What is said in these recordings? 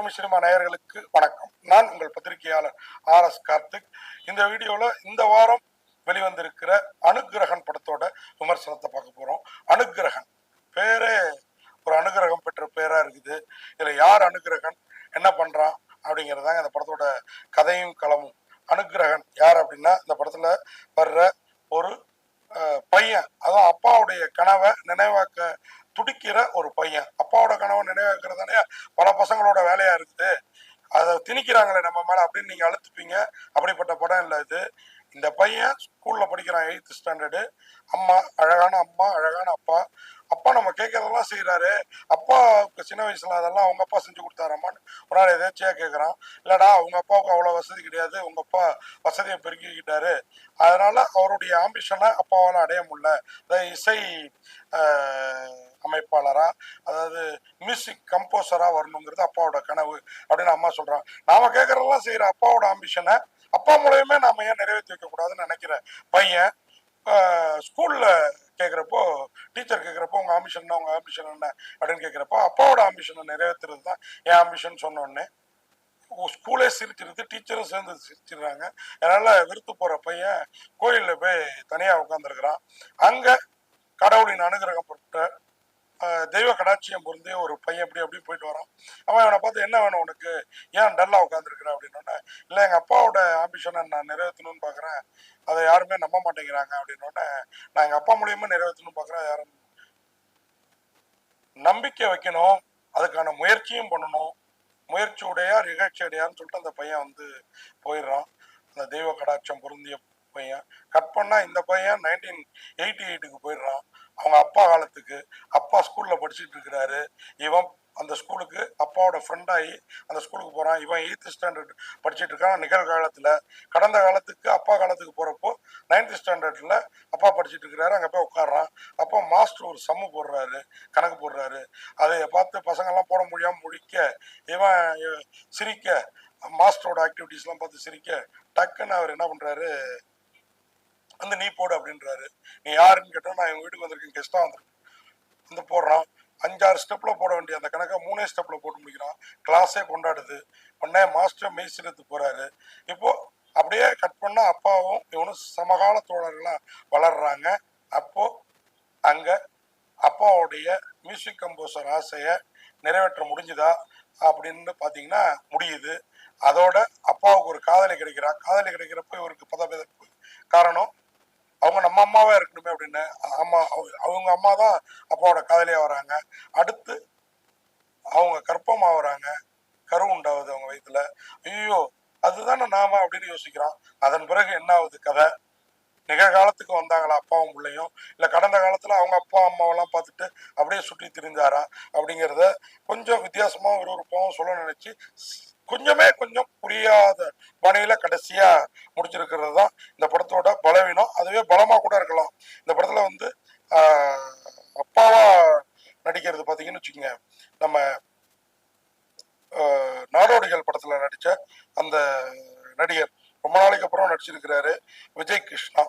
Tamil cinema நேயர்களுக்கு வணக்கம். நான் உங்கள் பத்திரிகையாளர் ஆர் எஸ் கார்த்திக். இந்த வீடியோவில் இந்த வாரம் வெளிவந்திருக்கிற அனுக்கிரகன் படத்தோட விமர்சனத்தை பார்க்க போகிறோம் அனுகிரகன் பேரே ஒரு அனுகிரகம் பெற்ற பேராக இருக்குது. இதில் யார் அனுக்கிரகன்? என்ன பண்ணுறான் அப்படிங்கிறதாங்க இந்த படத்தோட கதையும் களமும். அனுக்கிரகன் யார் அப்படின்னா இந்த படத்தில் வர்ற ஒரு பையன். அதான் அப்பாவுடைய கனவை நினைவாக்க துடிக்கிற ஒரு பையன். அப்பாவோட கனவை நினைவாக்குறது தானே பல பசங்களோட வேலையா இருக்குது. அதை திணிக்கிறாங்களே நம்ம மேல அப்படின்னு நீங்க அழுத்துப்பீங்க. அப்படிப்பட்ட படம் இல்லை இது. இந்த பையன் ஸ்கூல்ல படிக்கிறான் எயித்து ஸ்டாண்டர்டு அம்மா அழகான அம்மா அழகான அப்பா. அப்பா நம்ம கேட்கறதெல்லாம் செய்யறாரு அப்பாவுக்கு சின்ன வயசுல அதெல்லாம் அவங்க அப்பா செஞ்சு கொடுத்தாராமான்னு ஒரு நாள் எதாச்சியா கேட்கறான். இல்லடா உங்க அப்பாவுக்கு அவ்வளவு வசதி கிடையாது. உங்க அப்பா வசதியை பெருக்கிக்கிட்டாரு. அதனால அவருடைய ஆம்பிஷனை அப்பாவால அடைய முடியல. அதாவது இசை அமைப்பாளராக அமைப்பாளரா அதாவது மியூசிக் கம்போசரா வரணுங்கிறது அப்பாவோட கனவு அப்படின்னு அம்மா சொல்றான் நாம கேட்கறதெல்லாம் செய்யற அப்பாவோட ஆம்பிஷனை அப்பா மூலயமே நாம ஏன் நிறைவேற்றி வைக்கக்கூடாதுன்னு நினைக்கிற பையன் ஸ்கூல்ல கேட்குறப்போ டீச்சர் கேட்குறப்போ உங்க ஆம்பிஷன் என்ன? உங்க ஆம்பிஷன் என்ன? அப்படின்னு கேட்குறப்போ அப்பாவோட ஆம்பிஷனை நிறைவேற்றுறது தான் என் ஆம்பிஷன் சொன்னோடனே ஸ்கூலே சிரிச்சிருது டீச்சரும் சேர்ந்து சிரிச்சிடுறாங்க. அதனால வெறுத்து போற பையன் கோயிலில் போய் தனியாக உட்காந்துருக்கிறான் அங்கே கடவுளின் அனுகிரகப்பட்ட தெய்வ கடாட்சியம் பொருந்தே ஒரு பையன் அப்படி அப்படி போயிட்டு வரான். அவன் அவனை பார்த்து என்ன வேணும் உனக்கு? ஏன் டல்லா உட்காந்துருக்குற அப்படின்னோடனே இல்லை எங்கள் அப்பாவோட ஆம்பிஷனை நான் நிறைவேற்றணும்னு பார்க்குறேன் அதை யாருமே நம்ப மாட்டேங்கிறாங்க. அப்படின்னோடனே நான் எங்கள் அப்பா மூலியமாக நிறைவேற்றணும்னு பார்க்குறேன் யாரும் நம்பிக்கை வைக்கணும். அதுக்கான முயற்சியும் பண்ணணும். முயற்சி உடையார் நிகழ்ச்சி சொல்லிட்டு அந்த பையன் வந்து போயிடுறான். அந்த தெய்வ கடாட்சம் பொருந்திய பையன். கட் பண்ணால் இந்த பையன் நைன்டீன் எயிட்டி எயிட்டுக்கு போயிடுறான். காலத்துக்கு அப்பா ஸ்கூல்ல படிச்சுட்டு இருக்கிறாரு. இவன் அந்த ஸ்கூலுக்கு அப்பாவோட ஃப்ரெண்டாகி அந்த ஸ்கூலுக்கு போறான். இவன் எயித்து ஸ்டாண்டர்ட் படிச்சுட்டு இருக்கான். நிகழ்காலத்துல கடந்த காலத்துக்கு அப்பா காலத்துக்கு போறப்போ நைன்த் ஸ்டாண்டர்ட்ல அப்பா படிச்சுட்டு இருக்கிறாரு. அங்க போய் உட்காடுறான் அப்போ மாஸ்டர் ஒரு சம்மு போடுறாரு கணக்கு போடுறாரு. அதை பார்த்து பசங்கெல்லாம் போட முடியாம முடிக்க இவன் சிரிக்க மாஸ்டரோட ஆக்டிவிட்டிஸ்லாம் பார்த்து சிரிக்க டக்குன்னு அவர் என்ன பண்றாரு வந்து நீ போடு அப்படின்றாரு. நீ யாருன்னு கேட்டோம் நான் எங்க வீட்டுக்கு வந்திருக்கேன் கெஸ்டா வந்திருக்கேன். வந்து போடுறான். அஞ்சாறு ஸ்டெப்பில் போட வேண்டிய அந்த கணக்கை மூணே ஸ்டெப்பில் போட்டு முடிக்கிறான். கிளாஸே கொண்டாடுது. உடனே மாஸ்டர் மெய்சிலத்து போகிறாரு இப்போது அப்படியே கட் பண்ணால் அப்பாவும் இவனும் சமகால தோழர்களாக வளர்கிறாங்க அப்போது அங்கே அப்பாவுடைய மியூசிக் கம்போசர் ஆசையை நிறைவேற்ற முடிஞ்சுதா அப்படின்னு பார்த்தீங்கன்னா முடியுது. அதோட அப்பாவுக்கு ஒரு காதலி கிடைக்கிறா. காதலி கிடைக்கிறப்ப இவருக்கு பதவிதப்பு காரணம் அவங்க நம்ம அம்மாவே இருக்கணுமே அப்படின்னு அம்மா அவங்க- அவங்க அம்மா தான் அப்பாவோட காதலியாக வராங்க. அடுத்து அவங்க கற்பமாக வராங்க. கரு உண்டாகுது அவங்க வயிற்றுல ஐயோ அதுதானே நாம அப்படின்னு யோசிக்கிறோம் அதன் பிறகு என்ன ஆகுது கதை? நிகழ்காலத்துக்கு வந்தாங்களா அப்பாவும் பிள்ளையும்? இல்லை கடந்த காலத்தில் அவங்க அப்பா அம்மாவெல்லாம் பார்த்துட்டு அப்படியே சுற்றி திரிந்தாரா அப்படிங்கிறத கொஞ்சம் வித்தியாசமாவும் விறுவிறுப்பாவும் சொல்ல நினைச்சு கொஞ்சமே கொஞ்சம் புரியாத பாணியில கடைசியா முடிச்சிருக்கிறது தான் இந்த படத்தோட பலவீனம். அதுவே பலமா கூட இருக்கலாம். இந்த படத்துல வந்து அப்பாவா நடிக்கிறது பாத்தீங்கன்னு வச்சுக்கோங்க. நம்ம நாடோடிகள் படத்துல நடிச்ச அந்த நடிகர் ரொம்ப நாளைக்கு அப்புறம் நடிச்சிருக்கிறாரு விஜய் கிருஷ்ணா.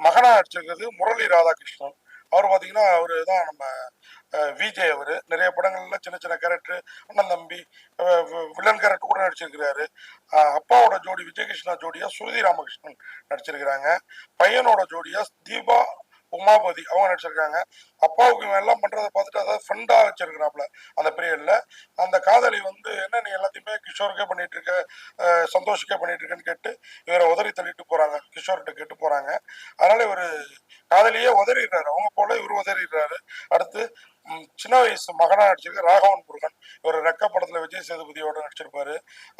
மகனா நடிச்சிருக்கிறது முரளி ராதாகிருஷ்ணன். அவர் பார்த்தீங்கன்னா அவரு தான் நம்ம விஜய் அவர். நிறைய படங்கள்ல சின்ன சின்ன கேரக்டர் அண்ணன் தம்பி வில்லன் கேரக்டர் கூட நடிச்சிருக்கிறாரு. அப்பாவோட ஜோடி விஜயகிருஷ்ணா ஜோடியா சுருதி ராமகிருஷ்ணன் நடிச்சிருக்கிறாங்க. பையனோட ஜோடியா தீபா உமாபதி அவங்க நடிச்சிருக்காங்க. அப்பாவுக்கு இவன் எல்லாம் பண்றதை பார்த்துட்டு அதாவது ஃப்ரெண்டா வச்சிருக்கிறாப்ல அந்த பீரியட்ல அந்த காதலி வந்து என்ன நீ எல்லாத்தையுமே கிஷோருக்கே பண்ணிட்டு இருக்க? அஹ், சந்தோஷுக்கே பண்ணிட்டு இருக்கேன்னு கேட்டு இவரை உதறி தள்ளிட்டு போறாங்க. கிஷோர்கிட்ட கேட்டு போறாங்க. அதனால இவர் காதலியே உதறிடுறாரு. அவங்க போல இவர் உதறிடுறாரு. அடுத்து சின்ன வயசு மகனாக நடிச்சிருக்கு ராகவன் முருகன். இவர் ரெக்க படத்தில் விஜய் சேதுபதியோட நடிச்சிருப்பாரு.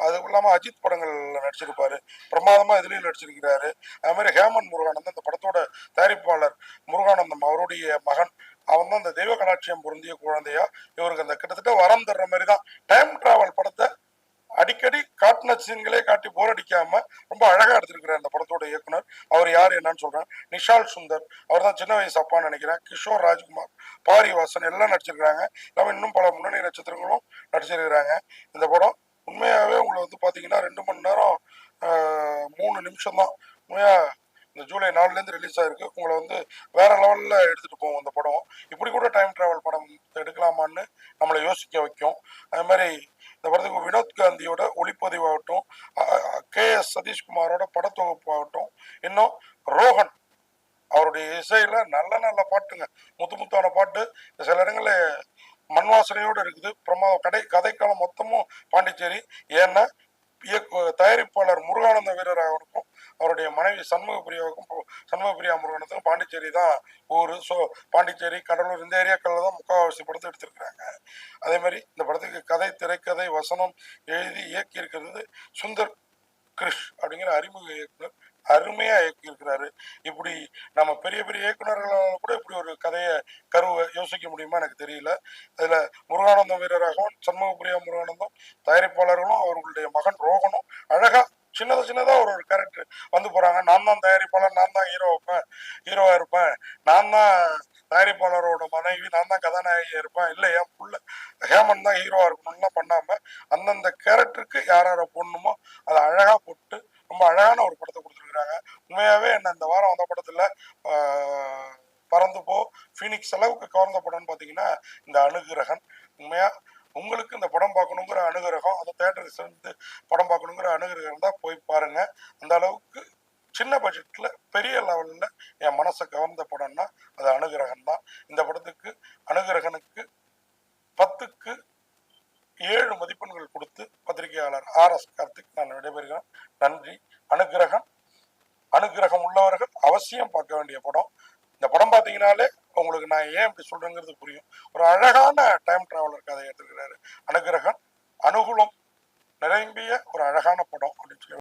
அதுவும் இல்லாமல் அஜித் படங்கள்ல நடிச்சிருப்பாரு. பிரமாதமாக இதுலேயும் நடிச்சிருக்கிறாரு. அது மாதிரி ஹேமன் முருகானந்தம் இந்த படத்தோட தயாரிப்பாளர். முருகானந்தம் அவருடைய மகன். அவன் தான் இந்த தெய்வ கலாட்சியம் பொருந்திய குழந்தையா. இவருக்கு அந்த கிட்டத்தட்ட வரம் தர்ற மாதிரி தான் டைம் டிராவல் படத்தை அடிக்கடி காட்டின சீன்களே காட்டி போர் அடிக்காம ரொம்ப அழகா எடுத்திருக்கிறார் அந்த படத்தோட இயக்குனர். அவர் யார் என்னன்னு சொல்றேன். நிஷால் சுந்தர். அவர் தான் சின்ன வயசு அப்பான்னு நினைக்கிறேன். கிஷோர் ராஜ்குமார். பாரிவாசன் எல்லாம் நடிச்சிருக்கிறாங்க. இல்லாமல் இன்னும் பல முன்னணி நட்சத்திரங்களும் நடிச்சிருக்கிறாங்க. இந்த படம் உண்மையாகவே உங்களை வந்து பார்த்தீங்கன்னா ரெண்டு மணி நேரம் மூணு நிமிஷம் தான் உண்மையாக இந்த ஜூலை நாலுலேருந்து ரிலீஸ் ஆயிருக்கு. உங்களை வந்து வேற லெவலில் எடுத்துகிட்டு போகும் இந்த படம். இப்படி கூட டைம் ட்ராவல் படம் எடுக்கலாமான்னு நம்மளை யோசிக்க வைக்கும். அது மாதிரி இந்த படத்துக்கு வினோத் காந்தியோட ஒளிப்பதிவாகட்டும் கே எஸ் சதீஷ்குமாரோட படத்தொகுப்பாகட்டும் இன்னும் ரோஹன் அவருடைய இசையில நல்ல நல்ல பாட்டுங்க. முத்து முத்தான பாட்டு. சில இடங்களில் மண் வாசனையோடு இருக்குது. பிரமா கடை கதைக்காலம் மொத்தமும் பாண்டிச்சேரி. ஏன்னா இயக்கு தயாரிப்பாளர் முருகானந்த வீரராகவனுக்கும் அவருடைய மனைவி சண்முகப்பிரியாவுக்கும் சண்முகப்பிரியா முருகனத்துக்கும் பாண்டிச்சேரி தான் ஊர். ஸோ பாண்டிச்சேரி கடலூர் இந்த ஏரியாக்களில் தான் முக்கால்வாசி படத்தை எடுத்திருக்கிறாங்க. அதே மாதிரி இந்த படத்துக்கு கதை திரைக்கதை வசனம் எழுதி இயக்கி இருக்கிறது சுந்தர் கிருஷ் அப்படிங்கிற அறிமுக இயக்குனர். அருமையா இயக்கியிருக்கிறாரு. இப்படி நம்ம பெரிய பெரிய இயக்குனர்களால் கூட இப்படி ஒரு கதையை கருவை யோசிக்க முடியுமா எனக்கு தெரியல. அதுல முருகானந்தம் வீரராகவும் சண்முகப்பிரியா முருகானந்தம் தயாரிப்பாளர்களும் அவர்களுடைய மகன் ரோகனும் அழகா சின்னதா சின்னதா ஒரு ஒரு கேரக்டர் வந்து போறாங்க. நான் தான் தயாரிப்பாளர் நான் தான் ஹீரோ வைப்பேன் ஹீரோவா இருப்பேன். நான் தான் தயாரிப்பாளரோட மனைவி நான் தான் கதாநாயகியா இருப்பேன். இல்லை என் புள்ள ஹேமன் தான் ஹீரோவா இருக்கணும்லாம் பண்ணாம அந்தந்த கேரக்டருக்கு யார் யாரை போடணுமோ அதை அழகா போட்டு ரொம்ப அழகான ஒரு படத்தை கொடுத்துருக்குறாங்க. உண்மையாகவே என்ன இந்த வாரம் வந்த படத்தில் பறந்து போ ஃபீனிக்ஸ் அளவுக்கு கவர்ந்த படம்னு பார்த்தீங்கன்னா இந்த அணுகிரகன் உண்மையாக உங்களுக்கு இந்த படம் பார்க்கணுங்கிற அணுகிரகம் அந்த தேட்டருக்கு சேர்ந்து படம் பார்க்கணுங்கிற அணுகிரகம் தான் போய் பாருங்கள் அந்த அளவுக்கு சின்ன பட்ஜெட்டில் பெரிய லெவலில் என் மனசை கவர்ந்த படம்னா அது அணுகிரகம் தான். இந்த படத்துக்கு அணுகிரகனுக்கு பத்துக்கு ஏழு மதிப்பெண்கள் கொடுத்து பத்திரிகையாளர் ஆர் எஸ் கார்த்திக் நான் விடைபெறுகிறேன். நன்றி. அனுகிரகம் அனுகிரகம் உள்ளவர்கள் அவசியம் பார்க்க வேண்டிய படம். இந்த படம் பார்த்தீங்கனாலே உங்களுக்கு நான் ஏன் இப்படி சொல்றேங்கிறது புரியும். ஒரு அழகான டைம் டிராவலர் கதை எடுத்துக்கிறாரு அனுகிரகம் அனுகூலம் நிரம்பிய ஒரு அழகான படம் அப்படின்னு சொல்லி